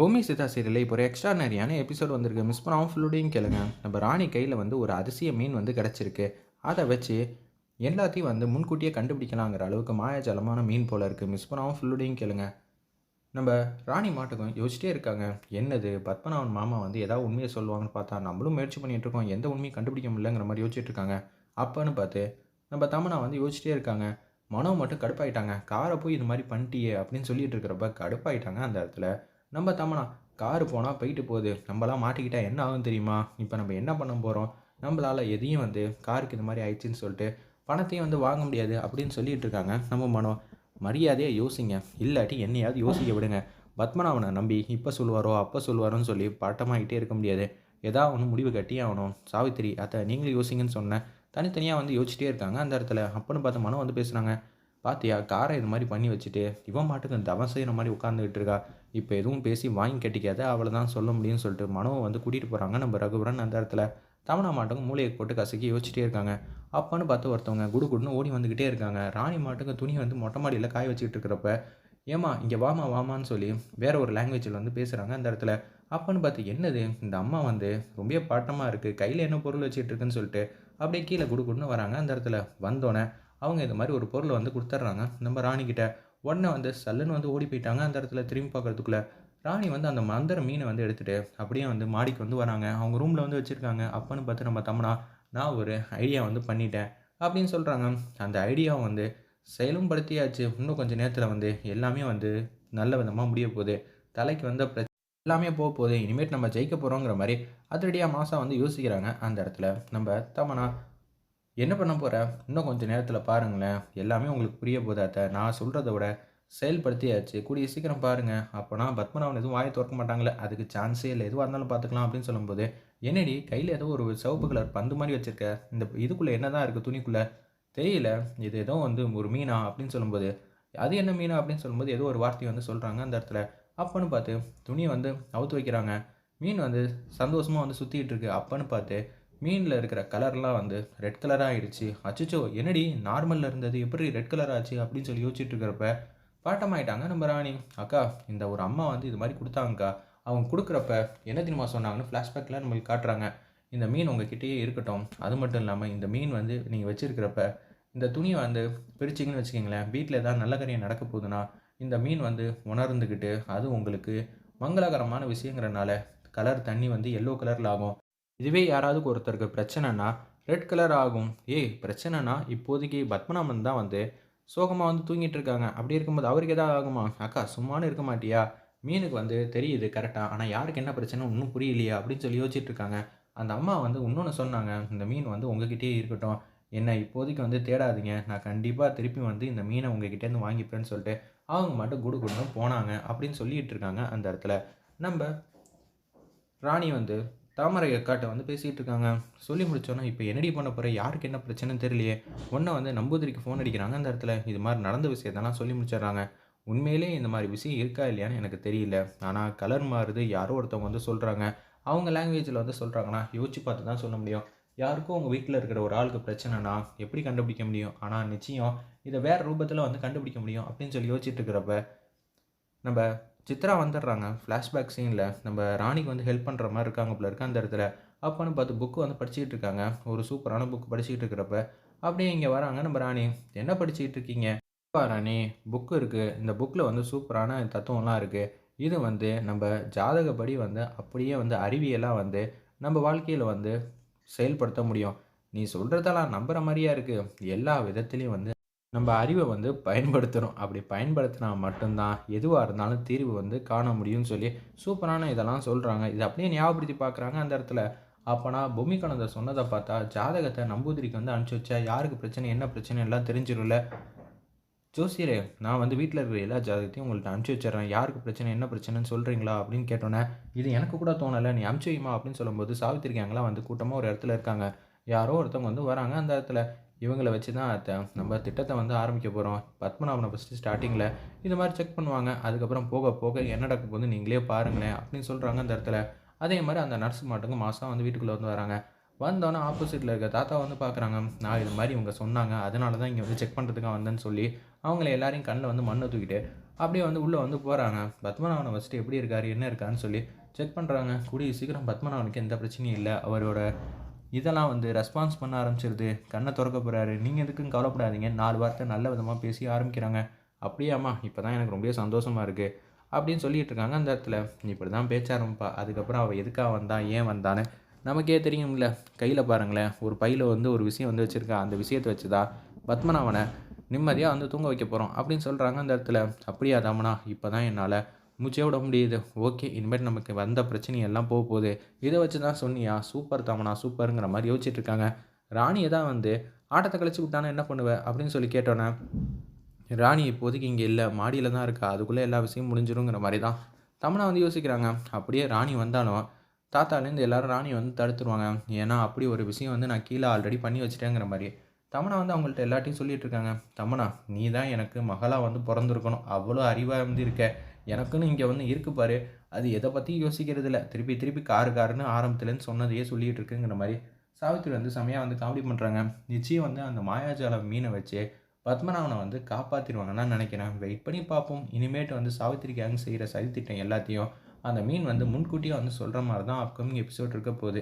பூமி சிதா சீரியலில் இப்போ ஒரு எக்ஸ்ட்ரானரியான எபிசோட் வந்திருக்கு. மிஸ் பண்ணாமல் ஃபுல்லோடையும் கேளுங்க. நம்ம ராணி கையில் வந்து ஒரு அதிசய மீன் வந்து கிடச்சிருக்கு. அதை வச்சு எல்லாத்தையும் வந்து முன்கூட்டியே கண்டுபிடிக்கலாங்கிற அளவுக்கு மாயாஜலமான மீன் போல் இருக்குது மிஸ் பண்ணாமல் ஃபுல்லோடையும் கேளுங்க. நம்ம ராணி மாட்டுக்கும் யோசிச்சிட்டே இருக்காங்க. என்னது? பத்மநாபன் மாமா வந்து ஏதாவது உண்மையை சொல்லுவாங்கன்னு பார்த்தா நம்மளும் முயற்சி பண்ணிட்டு இருக்கோம். எந்த உண்மையும் கண்டுபிடிக்க முடியலங்கிற மாதிரி யோசிச்சுட்டு இருக்காங்க. அப்போன்னு பார்த்து நம்ம தமனா வந்து யோசிச்சிட்டே இருக்காங்க. மனோ மட்டும் கடுப்பாயிட்டாங்க. காரை போய் இது மாதிரி பண்ணிட்டியே அப்படின்னு சொல்லிட்டு இருக்கிறப்ப கடுப்பாயிட்டாங்க அந்த இடத்துல. நம்ம தமனா காரு போனால் போயிட்டு போகுது. நம்மளாம் மாட்டிக்கிட்டா என்ன ஆகும் தெரியுமா? இப்போ நம்ம என்ன பண்ண போகிறோம் நம்மளால் எதையும் வந்து காருக்கு இது மாதிரி ஆயிடுச்சுன்னு சொல்லிட்டு பணத்தையும் வந்து வாங்க முடியாது அப்படின்னு சொல்லிட்டு இருக்காங்க நம்ம மனம் மரியாதையாக யோசிங்க. இல்லாட்டி என்னையாவது யோசிக்க விடுங்க. பத்மநாபனை நம்பி இப்போ சொல்லுவாரோ அப்போ சொல்லுவாரோன்னு சொல்லி பட்டமாகிட்டே இருக்க முடியாது. ஏதாவது ஒன்று முடிவு கட்டி ஆகணும். சாவித்திரி அத்தை நீங்களும் யோசிங்கன்னு சொன்னேன். தனித்தனியாக வந்து யோசிச்சிட்டே இருக்காங்க அந்த இடத்துல. அப்போன்னு பார்த்த மனம் வந்து பேசுகிறாங்க பாத்தியா காரை இது மாதிரி பண்ணி வச்சுட்டு இவன் மாட்டுக்கு தவம் செய்கிற மாதிரி உட்காந்துக்கிட்டு இருக்கா? இப்போ எதுவும் பேசி வாங்கி கட்டிக்காத அவளை தான் சொல்ல முடியும்னு சொல்லிட்டு மனோவை வந்து கூட்டிகிட்டு போகிறாங்க நம்ம ரகுவரன் அந்த இடத்துல. தமனா மாட்டுக்கு மூளையை போட்டு கசக்கி யோசிச்சிட்டே இருக்காங்க. அப்பான்னு பார்த்து ஒருத்தவங்க குடு குடுன்னு ஓடி வந்துக்கிட்டே இருக்காங்க. ராணி மாட்டுக்கு துணி வந்து மொட்டை மாடியில் காய வச்சுக்கிட்டு இருக்கிறப்ப ஏமா இங்கே வாமா வாமான்னு சொல்லி வேற ஒரு லாங்குவேஜில் வந்து பேசுகிறாங்க அந்த இடத்துல. அப்பன்னு பார்த்து என்னது இந்த அம்மா வந்து ரொம்ப பாட்டமாக இருக்குது கையில் என்ன பொருள் வச்சுட்டு இருக்குன்னு சொல்லிட்டு அப்படியே கீழே குடு குடுன்னு வராங்க அந்த இடத்துல. வந்தோடனே அவங்க இது மாதிரி ஒரு பொருளை வந்து கொடுத்துட்றாங்க. நம்ம ராணிக்கிட்ட உடனே வந்து சல்லுன்னு வந்து ஓடி போயிட்டாங்க அந்த இடத்துல திரும்பி பார்க்குறதுக்குள்ளே. ராணி வந்து அந்த மந்திர மீனை வந்து எடுத்துகிட்டு அப்படியே வந்து மாடிக்கு வந்து வராங்க. அவங்க ரூமில் வந்து வச்சுருக்காங்க. அப்பன்னு பார்த்து நம்ம தம்னா நான் ஒரு ஐடியா வந்து பண்ணிட்டேன் அப்படின்னு சொல்கிறாங்க அந்த ஐடியாவை வந்து செயலும் படுத்தியாச்சு இன்னும் கொஞ்சம் நேரத்தில் வந்து எல்லாமே வந்து நல்ல விதமாக முடிய போகுது. தலைக்கு வந்த பிரச்சனை எல்லாமே போக போகுது. இனிமேட் நம்ம ஜெயிக்க போகிறோங்கிற மாதிரி அதிரடியாக மாதம் வந்து யோசிக்கிறாங்க. அந்த இடத்துல நம்ம தமனா என்ன பண்ண போகிற இன்னும் கொஞ்சம் நேரத்தில் பாருங்களேன். எல்லாமே உங்களுக்கு புரிய போதாத்த நான் சொல்கிறத விட செயல்படுத்தியாச்சு. கூடிய சீக்கிரம் பாருங்கள் அப்போனா பத்மநாபன் எதுவும் வாயை திறக்க மாட்டாங்களே அதுக்கு சான்ஸே இல்லை. எதுவாக இருந்தாலும் பார்த்துக்கலாம் அப்படின்னு சொல்லும்போது என்னடி கையில் ஏதோ ஒரு சிவப்பு கலர் பந்து மாதிரி வச்சுருக்க. இந்த இதுக்குள்ளே என்ன தான் இருக்குது துணிக்குள்ளே? தெரியல. இது ஏதோ வந்து ஒரு மீனா அப்படின்னு சொல்லும்போது அது என்ன மீனா அப்படின்னு சொல்லும்போது ஏதோ ஒரு வார்த்தையை வந்து சொல்கிறாங்க அந்த இடத்துல. அப்பன்னு பார்த்து துணியை வந்து அவுத்து வைக்கிறாங்க. மீன் வந்து சந்தோஷமாக வந்து சுற்றிக்கிட்டு இருக்கு. அப்பன்னு பார்த்து மீனில் இருக்கிற கலர்லாம் வந்து ரெட் கலராக ஆயிடுச்சு. அச்சோ என்னடி நார்மலில் இருந்தது? எப்படி ரெட் கலர் ஆச்சு அப்படின்னு சொல்லி யோசிச்சுட்டு இருக்கிறப்ப பாட்டமாயிட்டாங்க நம்ம ராணி. அக்கா இந்த ஒரு அம்மா வந்து இது மாதிரி கொடுத்தாங்கக்கா. அவங்க கொடுக்குறப்ப என்ன தெரியுமா சொன்னாங்கன்னு ஃப்ளாஷ்பேக்கில் நம்மளுக்கு காட்டுறாங்க. இந்த மீன் உங்ககிட்டயே இருக்கட்டும். அது மட்டும் இல்லாமல் இந்த மீன் வந்து நீங்கள் வச்சுருக்கிறப்ப இந்த துணியை வந்து பிரிச்சிங்கன்னு வச்சுக்கிங்களேன். வீட்டில் ஏதாவது நல்ல காரியம் நடக்க போகுதுன்னா இந்த மீன் வந்து உணர்ந்துக்கிட்டு அது உங்களுக்கு மங்களகரமான விஷயங்கிறனால கலர் தண்ணி வந்து எல்லோ கலரில் ஆகும். இதுவே யாராவது ஒருத்தருக்கு பிரச்சனைனா ரெட் கலர் ஆகும். ஏய் பிரச்சனைனா இப்போதைக்கு பத்மநாபன் தான் வந்து சோகமாக வந்து தூங்கிட்டு இருக்காங்க. அப்படி இருக்கும்போது அவருக்கு எதாவது ஆகுமா? அக்கா சும்மானு இருக்க மாட்டியா? மீனுக்கு வந்து தெரியுது கரெக்டாக ஆனால் யாருக்கு என்ன பிரச்சனை? ஒன்றும் புரியலையா அப்படின்னு சொல்லி யோசிச்சுட்டு இருக்காங்க. அந்த அம்மா வந்து இன்னொன்று சொன்னாங்க. இந்த மீன் வந்து உங்ககிட்டயே இருக்கட்டும். என்ன இப்போதைக்கு வந்து தேடாதீங்க. நான் கண்டிப்பாக திருப்பி வந்து இந்த மீனை உங்ககிட்டேருந்து வாங்கிப்பேன்னு சொல்லிட்டு அவங்க மட்டும் குடு குடுன்னு போனாங்க. அப்படின்னு சொல்லிட்டு இருக்காங்க அந்த இடத்துல. நம்ம ராணி வந்து தாமரை அக்காட்ட வந்து பேசிகிட்டு இருக்காங்க சொல்லி முடிச்சோன்னா இப்போ என்னடி பண்ண போகிற யாருக்கு என்ன பிரச்சனைன்னு தெரியலையே. ஒன்றை வந்து நம்பூதிரிக்கு ஃபோன் அடிக்கிறாங்க அந்த இடத்துல. இது மாதிரி நடந்த விஷயத்தெல்லாம் சொல்லி முடிச்சிடுறாங்க. உண்மையிலே இந்த மாதிரி விஷயம் இருக்கா இல்லையான்னு எனக்கு தெரியல. ஆனால் கலர் மாறுது. யாரோ ஒருத்தவங்க வந்து சொல்கிறாங்க அவங்க லாங்குவேஜில் வந்து சொல்கிறாங்கன்னா யோசிச்சு பார்த்து தான் சொல்ல முடியும். யாருக்கும் உங்கள் வீட்டில் இருக்கிற ஒரு ஆளுக்கு பிரச்சனைனா எப்படி கண்டுபிடிக்க முடியும்? ஆனால் நிச்சயம் இதை வேறு ரூபத்தில் வந்து கண்டுபிடிக்க முடியும் அப்படின்னு சொல்லி யோசிச்சுட்டு இருக்கிறப்ப நம்ம சித்ரா வந்துடுறாங்க. ஃப்ளாஷ்பேக் சீனில் நம்ம ராணிக்கு வந்து ஹெல்ப் பண்ணுற மாதிரி இருக்காங்க போல இருக்க அந்த இடத்துல. அப்போன்னு பார்த்து புக்கு வந்து படிச்சுக்கிட்டு இருக்காங்க. ஒரு சூப்பரான புக் படிச்சுக்கிட்டு இருக்கிறப்ப அப்படியே இங்கே வராங்க நம்ம ராணி. என்ன படிச்சுக்கிட்டு இருக்கீங்க? "அப்பா ராணி புக்கு இருக்குது இந்த புக்கில் வந்து சூப்பரான தத்துவம்லாம் இருக்குது இது வந்து நம்ம ஜாதகப்படி வந்து அப்படியே வந்து அறிவியலாக வந்து நம்ம வாழ்க்கையில் வந்து செயல்படுத்த முடியும். நீ சொல்கிறதெல்லாம் நம்புகிற மாதிரியா இருக்குது எல்லா விதத்துலேயும் வந்து நம்ம அறிவை வந்து பயன்படுத்துகிறோம் அப்படி பயன்படுத்தினா மட்டும்தான் எதுவாக இருந்தாலும் தீர்வு வந்து காண முடியும்னு சொல்லி சூப்பரான இதெல்லாம் சொல்கிறாங்க இது அப்படியே ஞாபகப்படுத்தி பார்க்குறாங்க அந்த இடத்துல. அப்போனா பூமிகானந்தர் சொன்னதை பார்த்தா ஜாதகத்தை நம்பூதிரிக்கு வந்து அனுப்பிச்சி வச்சா யாருக்கு பிரச்சனை என்ன பிரச்சனை எல்லாம் தெரிஞ்சிடும்ல ஜோசியரே நான் வந்து வீட்டில் இருக்கிற எல்லா ஜாதகத்தையும் உங்கள்கிட்ட அனுப்பிச்சி வச்சிடுறேன். யாருக்கு பிரச்சனை என்ன பிரச்சனைன்னு சொல்கிறீங்களா அப்படின்னு கேட்டோன்னே இது எனக்கு கூட தோணலை நீ அனுப்பிச்சி வைமா அப்படின்னு சொல்லும்போது சாவித்திரிக்காங்களாம் வந்து கூட்டமாக ஒரு இடத்துல இருக்காங்க. யாரோ ஒருத்தவங்க வந்து வராங்க அந்த இடத்துல. இவங்களை வச்சு தான் நம்ம திட்டத்தை வந்து ஆரம்பிக்க போகிறோம் பத்மநாபனை ஃபஸ்ட்டு ஸ்டார்டிங்கில் இது மாதிரி செக் பண்ணுவாங்க. அதுக்கப்புறம் போக போக என்ன நடக்க போகுது நீங்களே பாருங்களேன் அப்படின்னு சொல்கிறாங்க அந்த இடத்துல. அதே மாதிரி அந்த நர்ஸ் மாட்டுக்கு மாதம் வந்து வீட்டுக்குள்ளே வந்து வராங்க. வந்தோன்னே ஆப்போசிட்டில் இருக்க தாத்தா வந்து பார்க்குறாங்க நான் இது மாதிரி இவங்க சொன்னாங்க. அதனால தான் இங்கே வந்து செக் பண்ணுறதுக்காக வந்தேன்னு சொல்லி அவங்கள எல்லாரையும் கண்ணில் வந்து மண்ணை தூக்கிட்டு அப்படியே வந்து உள்ளே வந்து போகிறாங்க பத்மநாபனை ஃபஸ்ட்டு எப்படி இருக்கார் என்ன இருக்கான்னு சொல்லி செக் பண்ணுறாங்க கூடிய சீக்கிரம் பத்மநாபனுக்கு எந்த பிரச்சனையும் இல்லை. அவரோட இதெல்லாம் வந்து ரெஸ்பான்ஸ் பண்ண ஆரம்பிச்சிருது. கண்ணை திறக்க போகிறாரு நீங்கள் எதுக்கும் கவலைப்படாதீங்க. நாலு வார்த்தை நல்ல விதமாக பேசி ஆரம்பிக்கிறாங்க. அப்படியாம்மா இப்போ தான் எனக்கு ரொம்ப சந்தோஷமாக இருக்குது அப்படின்னு சொல்லிட்டு இருக்காங்க அந்த இடத்துல. இப்படி தான் பேச்ச ஆரம்பிப்பா. அதுக்கப்புறம் அவள் எதுக்காக வந்தான் ஏன் வந்தான்னு நமக்கே தெரியும்ல. கையில் பாருங்களேன் ஒரு பையில் வந்து ஒரு விஷயம் வந்து வச்சுருக்கா. அந்த விஷயத்தை வச்சு தான் பத்மநாபனை நிம்மதியாக வந்து தூங்க வைக்க போகிறோம் அப்படின்னு சொல்கிறாங்க அந்த இடத்துல. அப்படியா தாமனா? இப்போ தான் என்னால் மூச்சே விட முடியுது. ஓகே இனிமேல் நமக்கு வந்த பிரச்சனையெல்லாம் போக போகுது. இதை வச்சு தான் சொன்னியா சூப்பர் தாமனா சூப்பருங்கிற மாதிரி யோசிச்சுட்டு இருக்காங்க. ராணியை தான் வந்து ஆட்டத்தை கழிச்சு விட்டானா என்ன பண்ணுவேன் அப்படின்னு சொல்லி கேட்டோன்னே ராணி இப்போதைக்கு இங்கே இல்லை மாடியில் தான் இருக்கா அதுக்குள்ளே எல்லா விஷயமும் முடிஞ்சிருங்கிற மாதிரி தான் தமனா வந்து யோசிக்கிறாங்க. அப்படியே ராணி வந்தாலும் தாத்தாலேருந்து எல்லாரும் ராணி வந்து தடுத்துருவாங்க. ஏன்னா அப்படி ஒரு விஷயம் வந்து நான் கீழே ஆல்ரெடி பண்ணி வச்சிட்டேங்கிற மாதிரி. தமனா வந்து அவங்கள்ட்ட எல்லாத்தையும் சொல்லிட்டு இருக்காங்க. தமனா நீ தான் எனக்கு மகளாக வந்து பிறந்திருக்கணும். அவ்வளோ அறிவாக வந்து இருக்க. எனக்குன்னு இங்கே வந்து இருக்கு பாரு. அது எதை பற்றியும் யோசிக்கிறது இல்லை திருப்பி திருப்பி காரு காருன்னு ஆரம்பத்துலேருந்து சொன்னதையே சொல்லிட்டு இருக்குங்கிற மாதிரி சாவித்திரி வந்து செமையாக வந்து காமெடி பண்ணுறாங்க நிச்சயம் வந்து அந்த மாயாஜால மீனை வச்சு பத்மநாபனை வந்து காப்பாற்றிடுவாங்கன்னு நான் நினைக்கிறேன். வெயிட் பண்ணி பார்ப்போம். இனிமேட்டு வந்து சாவித்திரி கேங் செய்கிற சதித்திட்டம் எல்லாத்தையும் அந்த மீன் வந்து முன்கூட்டியே வந்து சொல்கிற மாதிரி தான் அப்கமிங் எபிசோட் இருக்க போகுது.